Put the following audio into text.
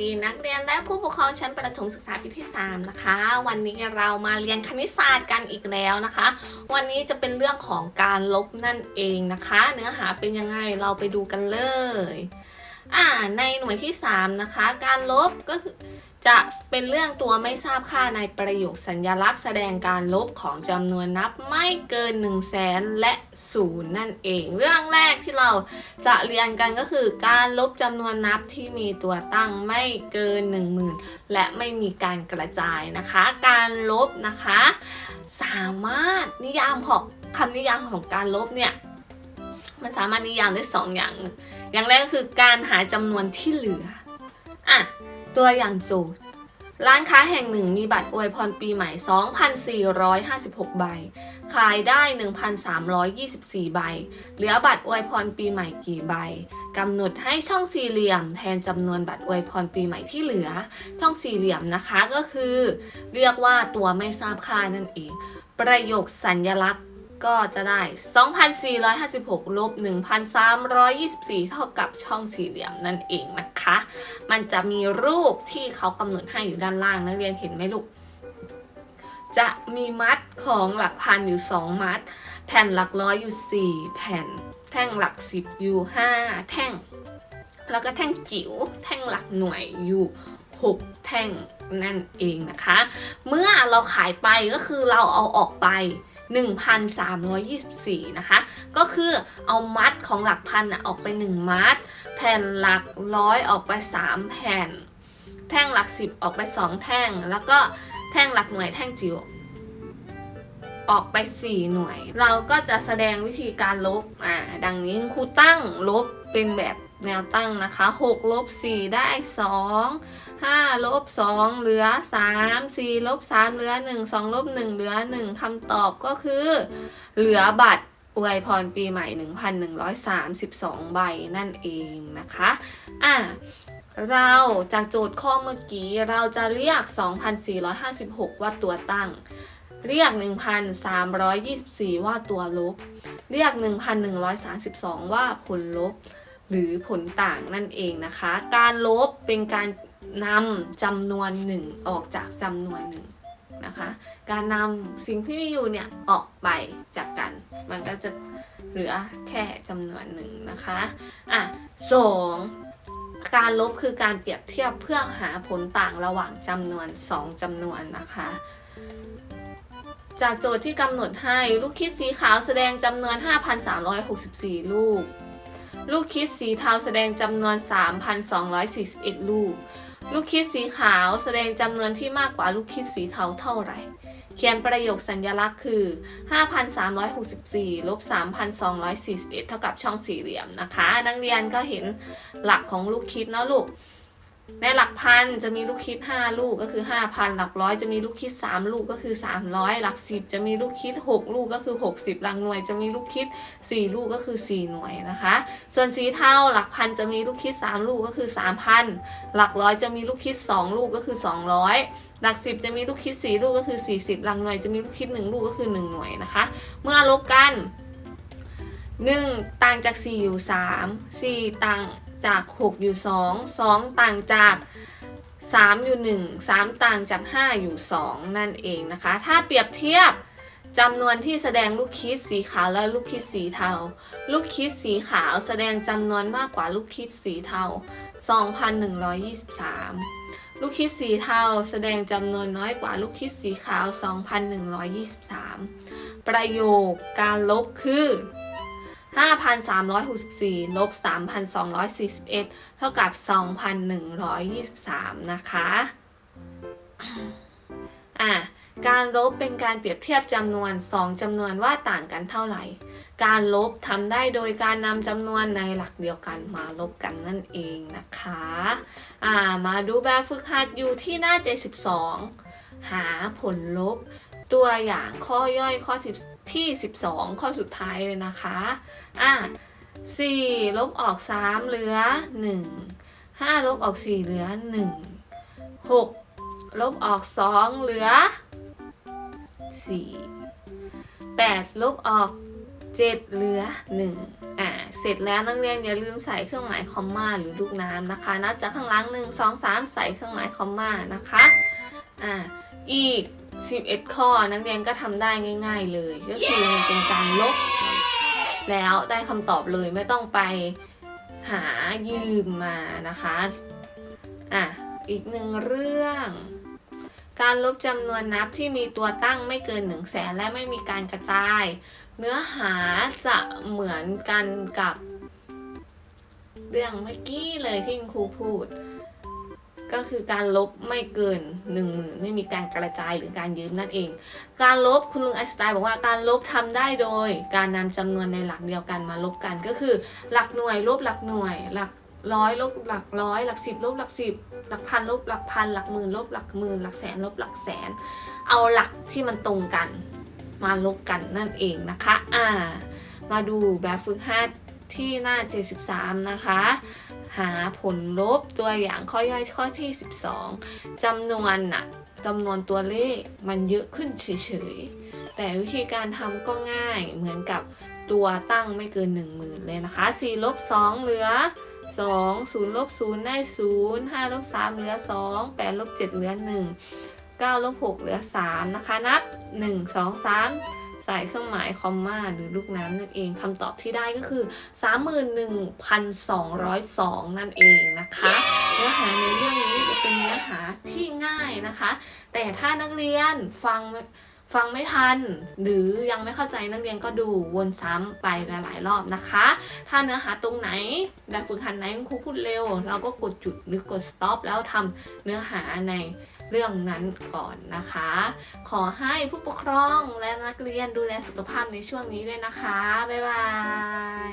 ดีนักเรียนและผู้ปกครองชั้นประถมศึกษาปีที่ 3 นะคะ วันนี้เรามาเรียนคณิตศาสตร์กันอีกแล้วนะคะ วันนี้จะเป็นเรื่องของการลบนั่นเองนะคะ เนื้อหาเป็นยังไงเราไปดูกันเลย อ่าในหน่วยที่ 3 นะคะ การลบก็คือจะเป็นเรื่องตัวไม่ทราบค่าในประโยคสัญลักษณ์แสดงการลบของจำนวนนับไม่เกิน 1 0 0 0 0แสนและ0นั่นเอง เรื่องแรกที่เราจะเรียนกันก็คือ การลบจำนวนนับที่มีตัวตั้งไม่เกิน 10,000 และไม่มีการกระจายนะคะ การลบนะคะ สามารถนิยามของคำนิยามของการลบเนี่ย มันสามารถนิยามได้สองอย่าง อย่างแรกก็คือการหาจำนวนที่เหลืออะตัวอย่างโจทย์ ร้านค้าแห่งหนึ่งมีบัตรอวยพรปีใหม่ 2,456 ใบ ขายได้ 1,324 ใบ เหลือบัตรอวยพรปีใหม่กี่ใบกำหนดให้ช่องสี่เหลี่ยม แทนจำนวนบัตรอวยพรปีใหม่ที่เหลือ ช่องสี่เหลี่ยมนะคะก็คือ เรียกว่าตัวไม่ทราบค่านั่นเอง ประโยคสัญลักษณ์ ก็จะได้ 2,456 ลบ 1,324 เท่ากับช่องสี่เหลี่ยมนั่นเองนะคะ มันจะมีรูปที่เขากำหนดให้อยู่ด้านล่างนักเรียนเห็นไหมลูก จะมีมัดของหลักพันอยู่ 2 มัด แผ่นหลักร้อยอยู่ 4 แผ่น แท่งหลัก 10 อยู่ 5 แท่ง แล้วก็แท่งจิ๋ว แท่งหลักหน่วยอยู่ 6 แท่งนั่นเองนะคะ เมื่อเราขายไปก็คือเราเอาออกไป 1,324 นะคะ ก็คือเอามัดของหลักพันอะออกไป 1 มัด แผ่นหลักร้อยออกไป 3 แผ่น แท่งหลัก 10 ออกไป 2 แท่ง แล้วก็แท่งหลักหน่วยแท่งจิ๋วออกไป 4 หน่วย เราก็จะแสดงวิธีการลบอ่าดังนี้ครูตั้งลบเป็นแบบ แนวตั้งนะคะ6ลบ4ได้ 2 5ลบ2เหลือ 3 4ลบ3เหลือ 1 2ลบ1เหลือ 1คำตอบก็คือ เหลือบัตรอวยพรปีใหม่ 1,132 ใบนั่นเองนะคะอะเราจากโจทย์ข้อเมื่อกี้เราจะเรียก 2,456 ว่าตัวตั้ง เรียก 1,324 ว่าตัวลบ เรียก 1,132 ว่าผลลบ หรือผลต่างนั่นเองนะคะ การลบเป็นการนำจำนวนหนึ่งออกจากจำนวนหนึ่งนะคะ การนำสิ่งที่มีอยู่เนี่ยออกไปจากกัน มันก็จะเหลือแค่จำนวนหนึ่งนะคะอะสองการลบคือการเปรียบเทียบเพื่อหาผลต่างระหว่างจำนวน 2จำนวนนะคะ จากโจทย์ที่กำหนดให้ลูกคิดสีขาวแสดงจำนวน 5,364 ลูก ลูกคิดสีเทาแสดงจำนวน 3,241 ลูก ลูกคิดสีขาวแสดงจำนวนที่มากกว่าลูกคิดสีเทาเท่าไหร่ เขียนประโยคสัญลักษณ์คือ 5,364ลบ3,241 เท่ากับช่องสี่เหลี่ยมนะคะ นักเรียนก็เห็นหลักของลูกคิดเนาะลูก ในหลักพันจะมีลูกคิด 5 ลูกก็คือ 5,000 หลักร้อยจะมีลูกคิด 3 ลูกก็คือ 300 หลัก 10 จะมีลูกคิด 6 ลูกก็คือ 60 หลักหน่วยจะมีลูกคิด 4 ลูกก็คือ 4 หน่วยนะคะ ส่วนสีเทาหลักพันจะมีลูกคิด 3 ลูกก็คือ 3,000 หลักร้อยจะมีลูกคิด 2 ลูกก็คือ 200หลัก10จะมีลูกคิด4ลูกก็คือ 40 หลักหน่วยจะมีลูกคิด 1 ลูกก็คือ 1 หน่วยนะคะ เมื่อลบกัน 1 ต่างจาก 4 อยู่ 3 4 ต่าง จาก 6 อยู่ 2 2 ต่างจาก 3 อยู่ 1 3 ต่างจาก 5 อยู่ 2 นั่นเองนะคะ ถ้าเปรียบเทียบจำนวนที่แสดงลูกคิดสีขาวและลูกคิดสีเทา ลูกคิดสีขาวแสดงจำนวนมากกว่าลูกคิดสีเทา 2,123 ลูกคิดสีเทาแสดงจำนวนน้อยกว่าลูกคิดสีขาว 2,123 ประโยคการลบคือ 5,364 ลบ 3,241 เท่ากับ 2,123 นะคะ อะ การลบเป็นการเปรียบเทียบจำนวน 2จำนวนว่าต่างกันเท่าไหร่ การลบทำได้โดยการนำจำนวนในหลักเดียวกันมาลบกันนั่นเองนะคะ อ่า มาดูแบบฝึกหัดอยู่ที่หน้า 72 หาผลลบตัวอย่างข้อย่อยข้อ10 ที่ 12 ข้อสุดท้ายเลยนะคะ อะ4ลบออก 3 เหลือ 1 5 ลบออก 4 เหลือ 1 6 ลบออก 2 เหลือ 4 8 ลบออก 7 เหลือ 1 อะเสร็จแล้วนักเรียนอย่าลืมใส่เครื่องหมายคอมมาหรือลูกน้ำนะคะ นับจากข้างล่างหนึ่งสองสามใส่เครื่องหมายคอมมานะคะ อ่า อีก 11 ข้อนักเรียนก็ทำได้ง่าย ๆ เลย ก็คือมันเป็นการลบ แล้วได้คำตอบเลยไม่ต้องไปหายืมมานะคะอะอีกหนึ่งเรื่อง การลบจำนวนนับที่มีตัวตั้งไม่เกิน1นึ่งแสนและไม่มีการกระจาย เนื้อหาจะเหมือนกันกับ เรื่องเมื่อกี้เลยที่คุณครูพูด ก็คือการลบไม่เกิน 1 0,000 ไม่มีการกระจายหรือการยืมนั่นเอง การลบคุณลุงไอสไตน์บอกว่าการลบทำได้โดย การนำจำนวนในหลักเดียวกันมาลบกันก็คือ หลักหน่วยลบหลักหน่วย หลักร้อยลบหลักร้อยหลักสิบลบหลักสิบหลักพันลบหลักพันหลักหมื่นลบหลักหมื่นหลักแสนลบหลักแสน เอาหลักที่มันตรงกัน มาลบกันนั่นเองนะคะอ่ามาดูแบบฝึกหัดที่หน้า 73 นะคะ หาผลลบตัวอย่างข้อย่อยข้อที่ 12จำนวนน่ะจำนวนตัวเลขมันเยอะขึ้นเฉยๆ แต่วิธีการทำก็ง่ายเหมือนกับตัวตั้งไม่เกิน 10,000 เลยนะคะ4ลบ2เหลือ 2 0ลบ0ได้ 0 5ลบ3เหลือ 2 8ลบ7เหลือ 1 9ลบ6เหลือ 3 นะคะ นับ 1 2 3 ใส่เครื่องหมายคอมมาหรือลูกน้ำนั่นเองคำตอบที่ได้ก็คือ 31,202 นั่นเองนะคะเนื้อหาในเรื่องนี้จะเป็นเนื้อหาที่ง่ายนะคะ แต่ถ้านักเรียนฟังฟังไม่ทัน หรือยังไม่เข้าใจนักเรียนก็ดูวนซ้ำไปหลายๆรอบนะคะ ถ้าเนื้อหาตรงไหนแบบฝึกหัดไหนคุณครูพูดเร็ว เราก็กดหยุดหรือกด stop แล้วทำเนื้อหาใน เรื่องนั้นก่อนนะคะ ขอให้ผู้ปกครองและนักเรียนดูแลสุขภาพในช่วงนี้ด้วยนะคะ บ๊ายบา